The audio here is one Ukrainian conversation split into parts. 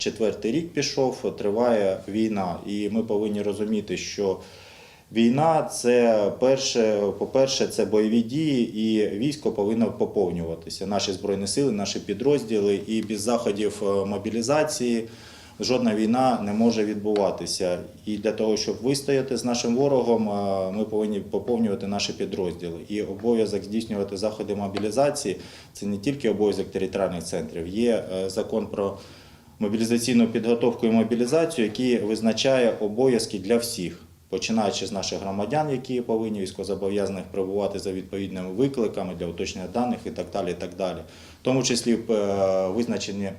четвертий рік пішов, триває війна, і ми повинні розуміти, що війна це перше, по-перше, це бойові дії, і військо повинно поповнюватися. Наші збройні сили, наші підрозділи, і без заходів е, мобілізації. Жодна війна не може відбуватися. І для того, щоб вистояти з нашим ворогом, е, ми повинні поповнювати наші підрозділи. І обов'язок здійснювати заходи мобілізації це не тільки обов'язок територіальних центрів. Є е, закон про мобілізаційну підготовку і мобілізацію, який визначає обов'язки для всіх. Починаючи з наших громадян, які повинні військовозобов'язаних перебувати за відповідними викликами для уточнення даних і так далі. І так далі. В тому числі е, визначені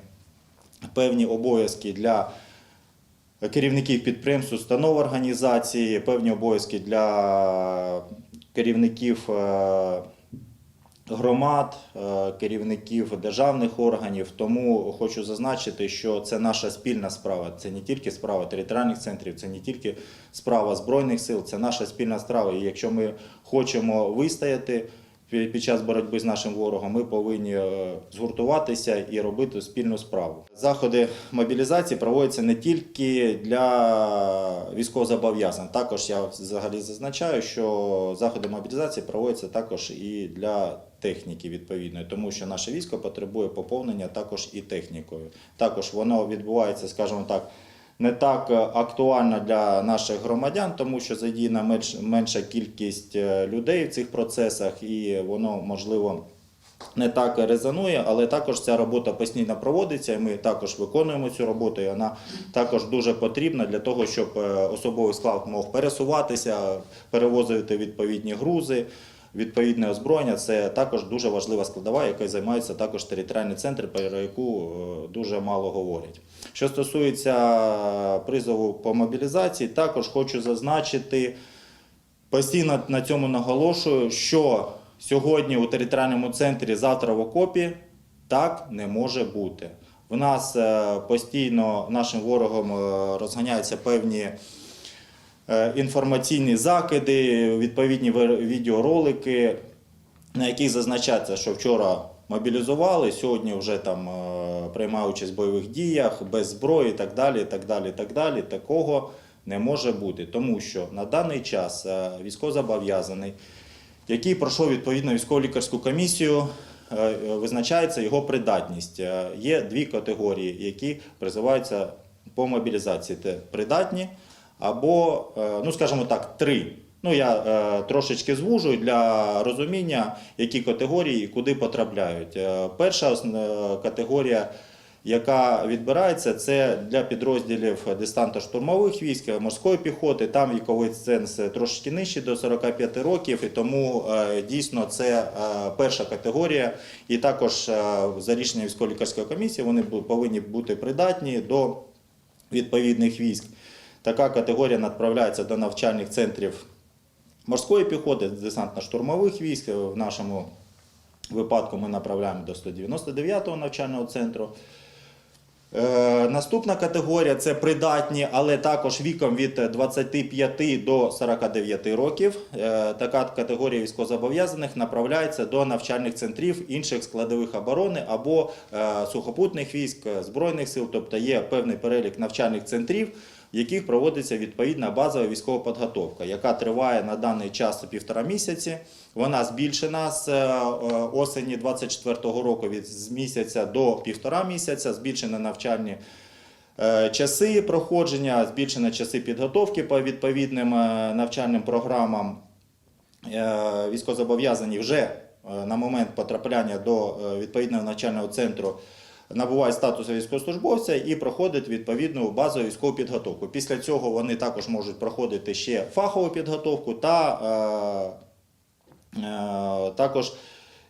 певні обов'язки для керівників підприємств, установ організації, певні обов'язки для керівників е, громад, е, керівників державних органів. Тому хочу зазначити, що це наша спільна справа. Це не тільки справа територіальних центрів, це не тільки справа збройних сил, це наша спільна справа. І якщо ми хочемо вистояти під час боротьби з нашим ворогом, ми повинні е, згуртуватися і робити спільну справу. Заходи мобілізації проводяться не тільки для військовозобов'язаних. Також я взагалі зазначаю, що заходи мобілізації проводяться також і для техніки відповідної, тому що наше військо потребує поповнення також і технікою. Також воно відбувається, скажімо так. Не так е, актуально для наших громадян, тому що задіяна менш, менша кількість е, людей в цих процесах, і воно можливо не так резонує, але також ця робота постійно проводиться, і ми також виконуємо цю роботу. І вона також дуже потрібна для того, щоб е, особовий склад мог пересуватися, перевозити відповідні грузи. Відповідне озброєння це також дуже важлива складова, якою займаються також територіальні центри, про яку е, дуже мало говорять. Що стосується призову по мобілізації, також хочу зазначити, постійно на цьому наголошую, що сьогодні у територіальному центрі, завтра в окопі так не може бути. В нас е, постійно нашим ворогом е, розганяються певні інформаційні закиди, відповідні відеоролики, на яких зазначається, що вчора мобілізували, сьогодні вже там е, приймає участь в бойових діях, без зброї і так далі. так далі, так далі. Такого не може бути, тому що на даний час е, військовозобов'язаний, який пройшов відповідну військово-лікарську комісію, е, е, визначається його придатність. Е, Є дві категорії, які призиваються по мобілізації: це придатні або, е, ну скажімо так, три. Ну, я е, трошечки звужую для розуміння, які категорії і куди потрапляють. Е, перша е, категорія, яка відбирається, це для підрозділів десантно-штурмових військ, морської піхоти. Там віковий ценз трошки нижчий до 45 років, і тому е, дійсно це е, перша категорія. І також е, за рішенням військово-лікарської комісії вони повинні бути придатні до відповідних військ. Така категорія направляється до навчальних центрів морської піхоти, десантно-штурмових військ. В нашому випадку ми направляємо до 199-го навчального центру. Е, Наступна категорія це придатні, але також віком від 25 до 49 років. Е, Така категорія військовозобов'язаних направляється до навчальних центрів інших складових оборони або е, сухопутних військ, е, збройних сил, тобто є певний перелік навчальних центрів, в яких проводиться відповідна базова військова підготовка, яка триває на даний час півтора місяці. Вона збільшена з е, осені 24-го року від з місяця до півтора місяця, збільшені навчальні е, часи проходження, збільшені часи підготовки по відповідним е, навчальним програмам. Військовозобов'язані вже на момент потрапляння до відповідного навчального центру набувають статусу військовослужбовця і проходять відповідну базову військову підготовку. Після цього вони також можуть проходити ще фахову підготовку та е, е, також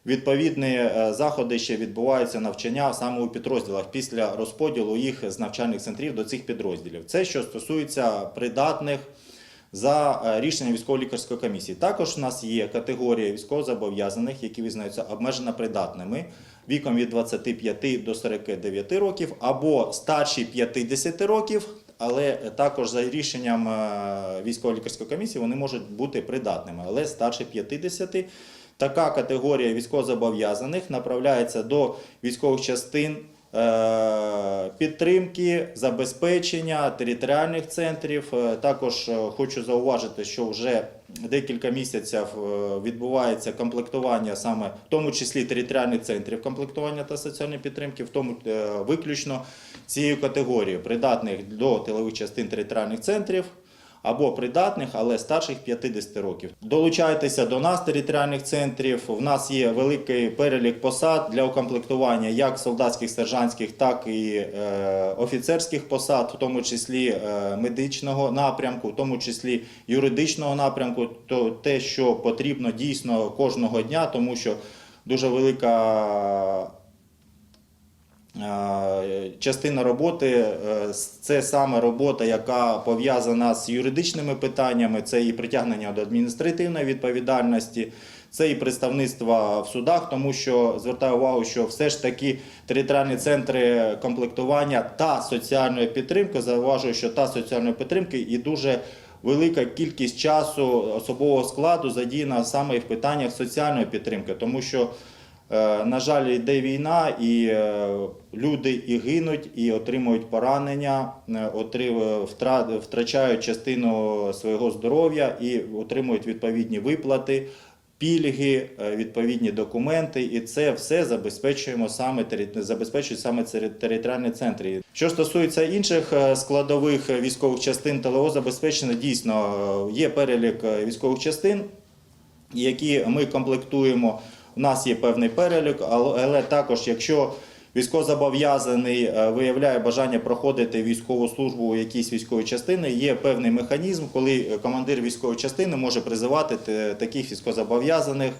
відповідні е, заходи ще відбуваються навчання саме у підрозділах після розподілу їх з навчальних центрів до цих підрозділів. Це що стосується придатних за е, рішенням військово-лікарської комісії. Також у нас є категорія військовозобов'язаних, які визнаються обмежено придатними віком від 25 до 49 років або старші 50 років. Але також за рішенням е, військово-лікарської комісії вони можуть бути придатними, але старше 50. Така категорія військовозобов'язаних направляється до військових частин підтримки, забезпечення територіальних центрів. Е, Також е, хочу зауважити, що вже декілька місяців е, відбувається комплектування саме в тому числі територіальних центрів комплектування та соціальної підтримки, в тому е, виключно цією категорією придатних до тилових частин територіальних центрів або придатних, але старших 50 років. Долучайтеся до нас, територіальних центрів. У нас є великий перелік посад для укомплектування як солдатських, сержантських, так і е, офіцерських посад, в тому числі е, медичного напрямку, в тому числі юридичного напрямку. То те, що потрібно дійсно кожного дня, тому що дуже велика Частина роботи е, це саме робота, яка пов'язана з юридичними питаннями, це і притягнення до адміністративної відповідальності, це і представництво в судах, тому що звертаю увагу, що все ж таки територіальні центри комплектування та соціальної підтримки зауважую, що та соціальної підтримки і дуже велика кількість часу особового складу задіяна саме в питаннях соціальної підтримки, тому що. Е, На жаль, йде війна, і е, люди і гинуть, і отримують поранення, е, втрачають частину свого здоров'я і отримують відповідні виплати, пільги, відповідні документи. І це все забезпечуємо саме забезпечують саме територіальні центри. Що стосується інших складових військових частин ТЛО, забезпечено дійсно є перелік військових частин які ми комплектуємо. У нас є певний перелік, але також, якщо військовозобов'язаний е, виявляє бажання проходити військову службу у якійсь військовій частини, є певний механізм, коли командир військової частини може призивати таких військовозобов'язаних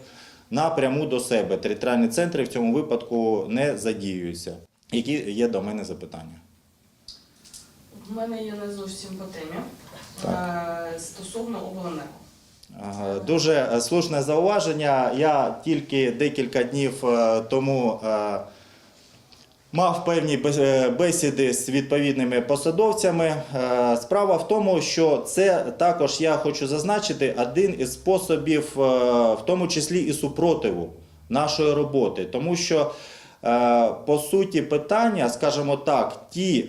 напряму до себе. Територіальні центри в цьому випадку не задіюються. Які є до мене запитання? У мене є не зовсім по темі Так. Е, стосовно обленерго. Дуже е, слушне зауваження. Я тільки декілька днів е, тому е, мав певні бесіди з відповідними посадовцями. Справа в тому, що це також я хочу зазначити один із способів, в тому числі і супротиву нашої роботи, тому що по суті питання, скажімо так, ті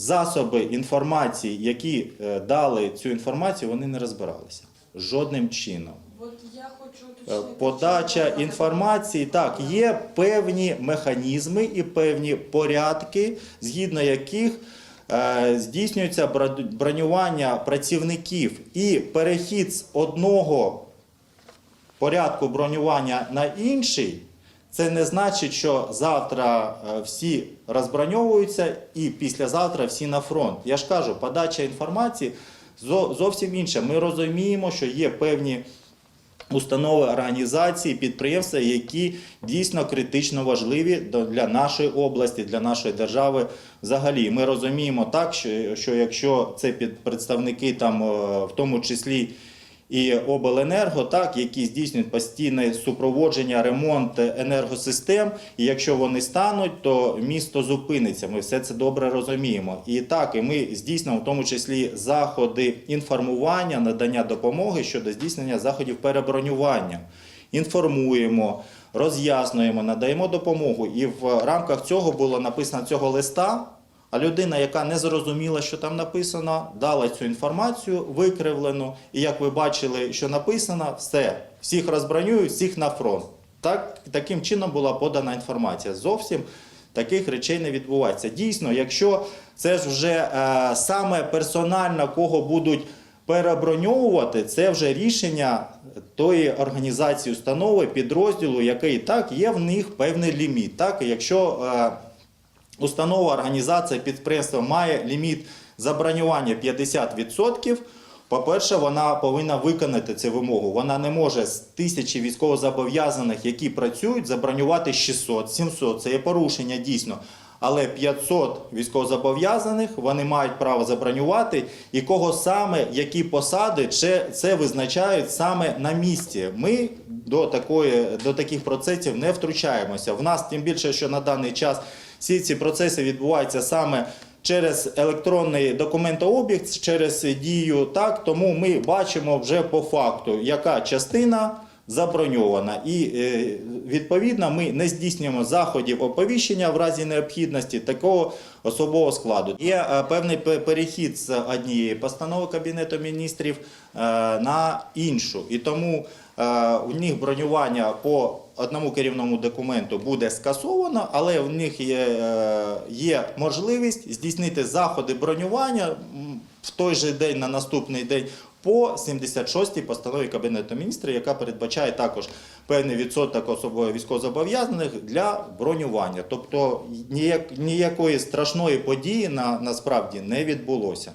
засоби інформації, які е, дали цю інформацію, вони не розбиралися жодним чином. Е. Подача інформації так, є певні механізми і певні порядки, згідно яких е, здійснюється бронювання працівників і перехід з одного порядку бронювання на інший. Це не значить, що завтра е, всі розброньовуються і післязавтра всі на фронт. Я ж кажу, подача інформації зовсім інша. Ми розуміємо, що є певні установи, організації, підприємства, які дійсно критично важливі для нашої області, для нашої держави взагалі. Ми розуміємо так, що, що якщо це представники там, е, в тому числі і обленерго, так, які здійснюють постійне супроводження, ремонт енергосистем. І якщо вони стануть, то місто зупиниться. Ми все це добре розуміємо. І так, і ми здійснимо в тому числі заходи інформування, надання допомоги щодо здійснення заходів перебронювання. Інформуємо, роз'яснюємо, надаємо допомогу. І в рамках цього було написано цього листа. А людина, яка не зрозуміла, що там написано, дала цю інформацію викривлену. І як ви бачили, що написано, все, всіх розбронюють, всіх на фронт. Так, таким чином була подана інформація. Зовсім таких речей не відбувається. Дійсно, якщо це ж вже е, саме персонально кого будуть переброньовувати, це вже рішення тої організації, установи, підрозділу, який так є в них певний ліміт. Так, якщо е, установа, організація, підприємство має ліміт забронювання 50%. По-перше, вона повинна виконати цю вимогу. Вона не може з тисячі військовозобов'язаних, які працюють, забронювати 600, 700. Це є порушення дійсно. Але 500 військовозобов'язаних вони мають право забронювати, і кого саме, які посади, це, визначають саме на місці. Ми до, такої, до таких процесів не втручаємося. В нас тим більше, що на даний час всі ці процеси відбуваються саме через електронний документообіг, через дію. Так, тому ми бачимо вже по факту, яка частина заброньована. І е, відповідно ми не здійснюємо заходів оповіщення в разі необхідності такого особового складу. Є е, певний перехід з однієї постанови Кабінету міністрів е, на іншу. І тому у них бронювання по одному керівному документу буде скасовано, але в них є, є можливість здійснити заходи бронювання в той же день на наступний день. По 76-й постанові Кабінету міністрів, яка передбачає також певний відсоток особових військовозобов'язаних для бронювання. Тобто ніяк, ніякої страшної події на, насправді не відбулося.